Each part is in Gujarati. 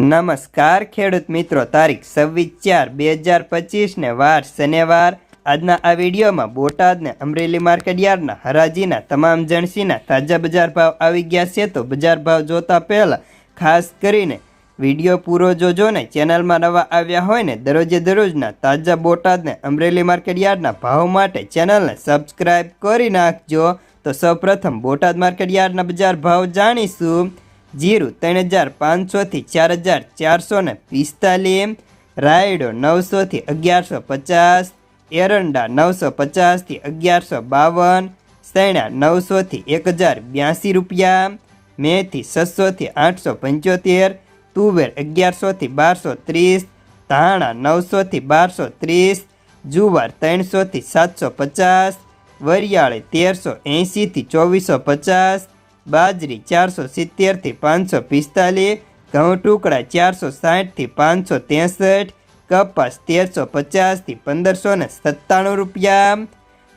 નમસ્કાર, ખેડૂત મિત્રો. તારીખ છવ્વીસ ચાર બે હજાર પચીસને વાર શનિવાર. આજના આ વિડીયોમાં બોટાદને અમરેલી માર્કેટ યાર્ડના હરાજીના તમામ જણસીના તાજા બજાર ભાવ આવી ગયા છે. તો બજાર ભાવ જોતા પહેલાં ખાસ કરીને વીડિયો પૂરો જોજો ને ચેનલમાં નવા આવ્યા હોય ને દરરોજે દરરોજના તાજા બોટાદને અમરેલી માર્કેટ યાર્ડના ભાવ માટે ચેનલને સબસ્ક્રાઈબ કરી નાખજો. તો સૌપ્રથમ બોટાદ માર્કેટ યાર્ડના બજાર ભાવ જાણીશું. જીરું ત્રણ હજાર પાંચસોથી ચાર હજાર ચારસો ને પિસ્તાલીસ રાયડો નવસોથી અગિયારસો પચાસ. એરંડા નવસો પચાસથી અગિયારસો બાવન. સૈણા નવસોથી એક હજાર બ્યાસી રૂપિયા મેથી છસોથી આઠસો પંચોતેર. તુવેર અગિયારસોથી બારસો ત્રીસ. ધાણા નવસોથી બારસો ત્રીસ. જુવાર ત્રણસોથી સાતસો પચાસ. વરિયાળી તેરસો એંશીથી ચોવીસો પચાસ. બાજરી ચારસો સિત્તેરથી પાંચસો પિસ્તાલીસ, ઘઉં ટુકડા ચારસો સાઠથી પાંચસો ત્રેસઠ, કપાસ તેરસો પચાસથી પંદરસો ને સત્તાણું રૂપિયા.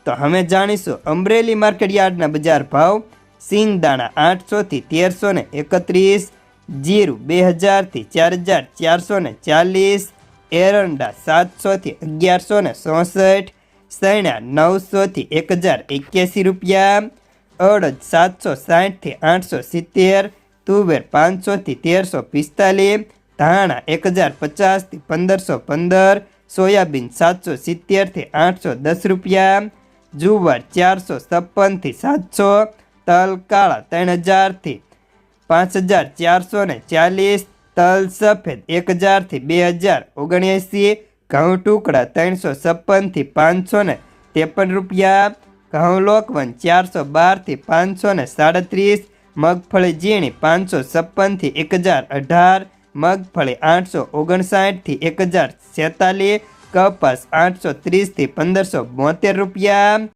તો હવે જાણીશું અમરેલી માર્કેટ યાર્ડના બજાર ભાવ. સિંગદાણા આઠસોથી તેરસો ને એકત્રીસ, જીરું બે હજારથી ચાર હજાર ચારસો ને ચાલીસ, એરંડા સાતસોથી અગિયારસો ને ચોસઠ સૈણા નવસોથી એક હજાર એક્યાસી રૂપિયા. અડદ સાતસો સાઠથી આઠસો સિત્તેર, તુવેર પાંચસોથી તેરસો પિસ્તાલીસ, ધાણા એક હજાર પચાસથી પંદરસો પંદર, સોયાબીન સાતસો સિત્તેરથી આઠસો દસ રૂપિયા, જુવાર ચારસો છપ્પનથી સાતસો, તલ કાળા ત્રણ હજારથી પાંચ હજાર ચારસો ને ચાલીસ, તલ સફેદ એક હજારથી બે હજાર ઓગણએંસી, ઘઉં ટુકડા ત્રણસો છપ્પનથી પાંચસો ને ત્રેપન રૂપિયા ઘઉં લોકવન ચારસો બારથી પાંચસો ને સાડત્રીસ, મગફળી ઝીણી પાંચસો છપ્પનથી એક હજાર અઢાર, મગફળી આઠસો ઓગણસાઠથી એક હજાર છેતાલીસ, કપાસ આઠસો ત્રીસથી પંદરસો બોતેર રૂપિયા.